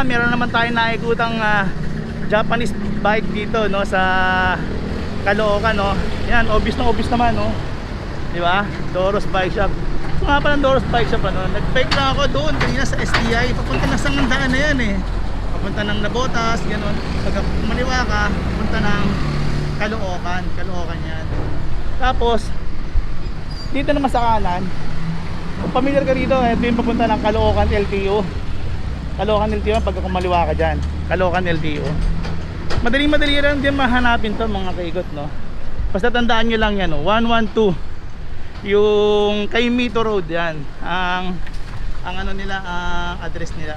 naman, meron naman tayong naikutang ah, Japanese bike dito no sa Caloocan no. Yan, obvious na obvious naman no. Di ba? Doros Bike Shop. Ito nga pala Doros Bike Shop ano. Nag-bike lang ako doon kanina sa STI. Papunta na sa Ngandaan na yan eh. Papunta ng Nabotas, ganun. Pag kumaliwa ka, papunta ng Caloocan. Caloocan yan. Tapos, dito naman sa kanan, kung familiar ka dito, ito yung papunta ng Caloocan LTO. Caloocan LTO, pagka kumaliwa ka dyan. Caloocan LTO. Madaling madali lang din mahanapin to mga kaikot no. Basta tandaan nyo lang yan no. 112 yung kay Mito Road yan. Ang ang ano nila, ang address nila.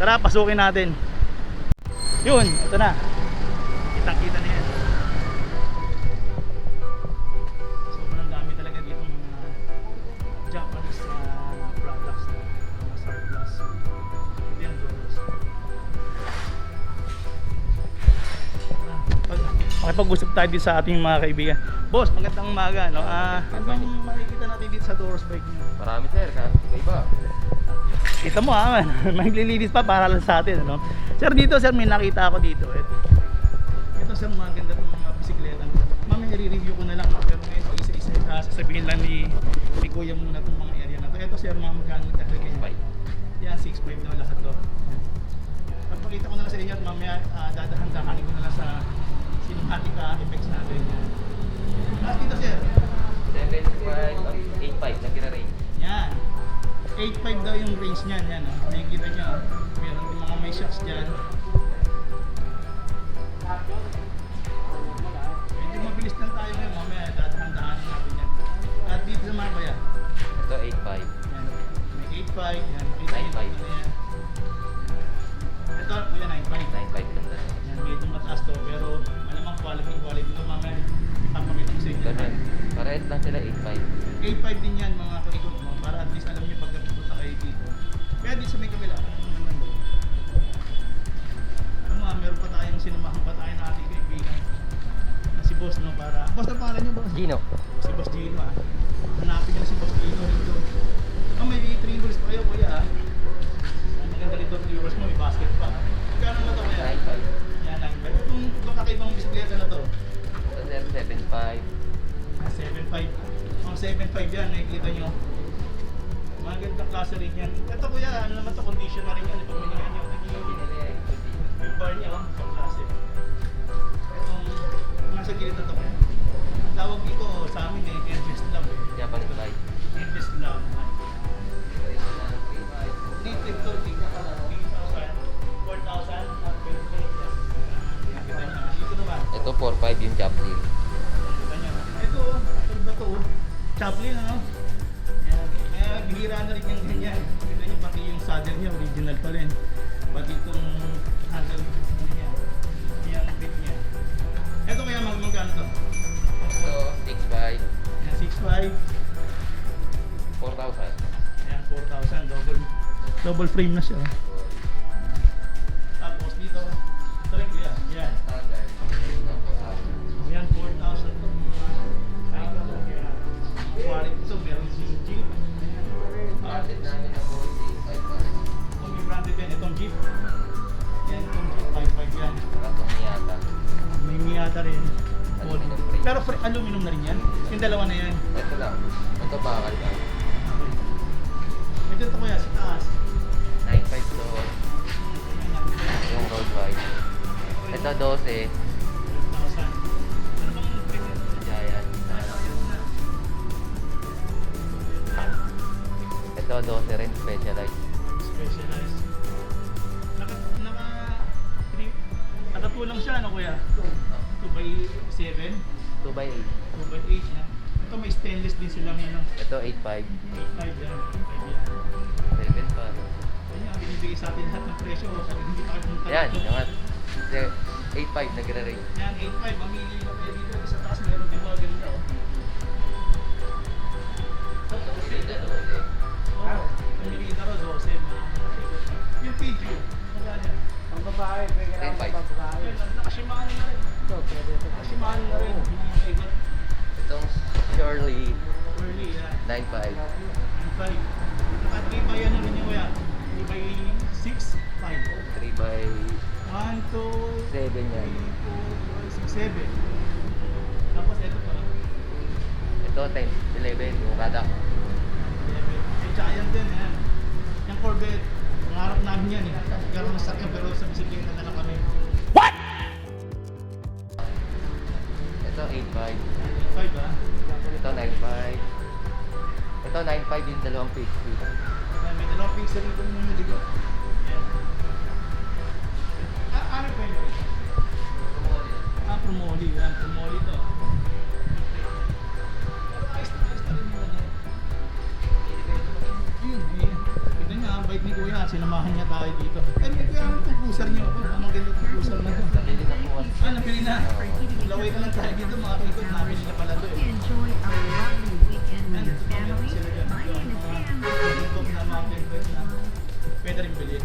Tara, pasukin natin. Yun, ito na. Kitang kita na yan. Makipag-usap tayo din sa ating mga kaibigan. Boss, magandang umaga. No? Ah, ano bang makikita natin dito sa Doors Bike niyo? Marami sir, kahit iba-iba. Kita mo ah, man. maglilinis pa para lang sa atin. Ano? Sir, dito sir, may nakita ako dito. Ito. Ito sir, mga ganda ng mga bisikleta. Mamaya i-review ko na lang. no? Pero ngayon, isa-isa. Uh, sasabihin lang ni, ni Kuya muna itong mga area na to. Ito sir, mga magkano nagkakalagay niya? Yan, 6.5 na lahat to. Pagpakita ko na lang sa inyo at mamaya uh, dadahan-dahanin ko na lang sa uh, effects natin. Yan. Ah, dito sir. 7.5, 8.5 na kira-rate. Yan. 8.5 daw yung range niyan. Yan, oh. Nakikita niyo. oh. Meron din mga may shocks dyan. Boss no para... Boss, ang pangalan niyo Boss? Gino. Si Boss Gino ah. Hanapin niyo si Boss Gino rito. Oh, may three wheels pa kayo kuya ah. Ang maganda rito three wheels mo, may basket pa. ah. Magkano na to kuya? 9.5. Yan, 9.5. Itong, kakaibang bisikleta na to. Ito sir 7.5. 7.5. Mga 7.5 yan, nakikita nyo. Magandang klase rin yan. Ito kuya, ano naman to condition na rin yan. Pag binigyan nyo, Binili. yung bar niya, oh, gilid na to tawag dito sa amin eh, Endless Love eh. Japanese bike. Endless Love. Dito ito, dito pa lang. 3,000, 4,000, at 20,000. Nakikita nyo. Dito naman. Ito 4.5 yung Chaplin. Ito, ito ba ito? Chaplin, ano? Kaya bihira na rin yung ganyan. Kita niyo pati yung saddle niya, original pa rin. Pati itong handle 5. 4,000. Ayan, 4,000. Double, double frame na siya. Yan. Ito lang. Ito bakal lang. Ito ito kuya, sa taas. 9.5 to yung road bike. Ito 12. 12,000. Ano bang premium? Giant. Ito 12 rin specialized. Specialized. Naka, naka, nakatulang siya, ano kuya? 2 by 7, 2 by 8. 2 by 8 na. Ito may stainless din silang ano, Ito 8.5. 5 yan. 5 yan. 7 pa. Ayun ang binibigay sa atin lahat ng presyo. Sabi hindi pa kami Yan, yung at 8.5 nagre-rate. Yan, 8.5. Mamili na kayo dito. Sa taas meron din mga ganito. oh. 12. mga- Yung PG. Magkano yan? Ang babae, may kailangan 10.5. pang babae. Ayun, nakashimano na rin. Ito, pwede ito. Nakashimano na rin. Itong Surely Early yan. 9.5. Ang 5. Nakatibay ano rin yung kuya. Tibay 6, 5. 3 by 1, 2, 7 3, yan. 4, 5, 6, 7. Tapos ito pa. Ito 10, 11 yung kada. 11. Eh, tsaka din, yan. Yung Corvette, nangarap namin yan eh. Karoon ng sakyan pero sa bisikleta na Ito 9.5 yung dalawang page May dalawang rin kung Pwede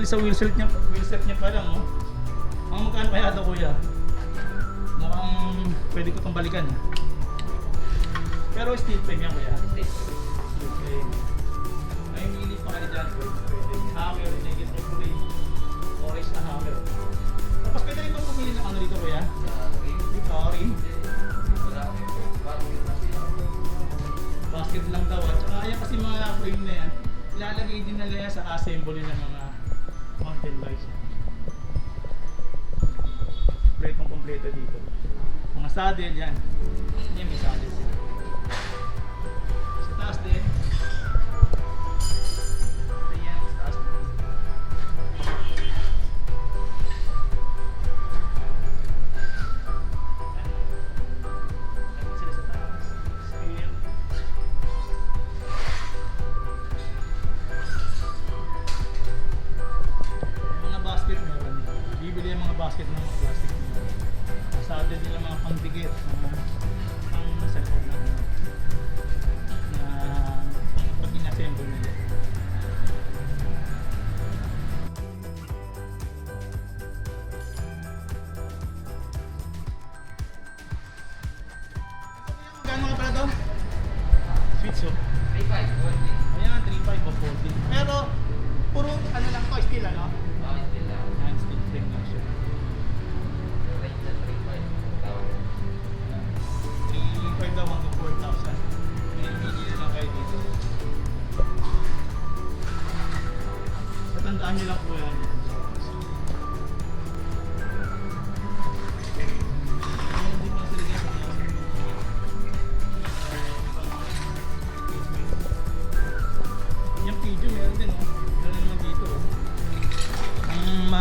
dahil sa wheel set niya, wheel set niya pa lang, oh. Mga magkano kaya ito, kuya? Mukhang pwede ko itong balikan. Pero steel frame yan, kuya. Steel frame. Ay, mili pa kayo dyan. Pwede. Hammer, negative frame. Orange na hammer. Tapos pwede rin pumili ng ano dito, kuya? Rin. Basket lang daw. At saka ayan kasi mga frame na yan, ilalagay din nila yan sa assembly ng mga mountain bikes. Kompletong kompleto dito. Mga saddle yan. Yan may saddle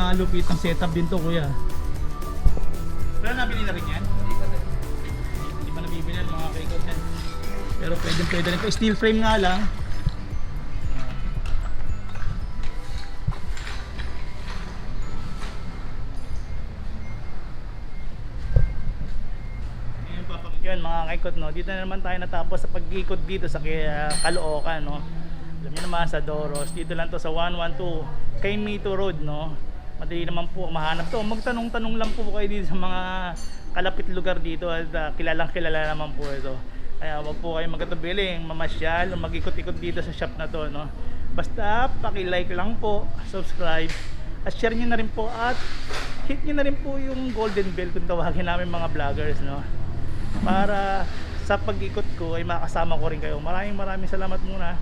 malupit ang setup din to kuya. Pero nabili na rin yan? Hindi pa nabibili yan mga kaikot yan. Pero pwede pwede rin to. Steel frame nga lang. Yun mga kaikot no. Dito na naman tayo natapos sa pag-ikot dito sa kaya Caloocan no. Alam niyo naman sa Doros, dito lang to sa 112 kay Mito Road no. Madali naman po mahanap to. Magtanong-tanong lang po kayo dito sa mga kalapit lugar dito at uh, kilalang kilala naman po ito. Kaya wag po kayo magkatubiling, mamasyal, o mag-ikot-ikot dito sa shop na to no. Basta paki-like lang po, subscribe at share niyo na rin po at hit niyo na rin po yung golden bell kung tawagin namin mga vloggers no para sa pag-ikot ko ay makasama ko rin kayo. Maraming maraming salamat muna.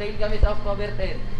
Sale kami sa October 10.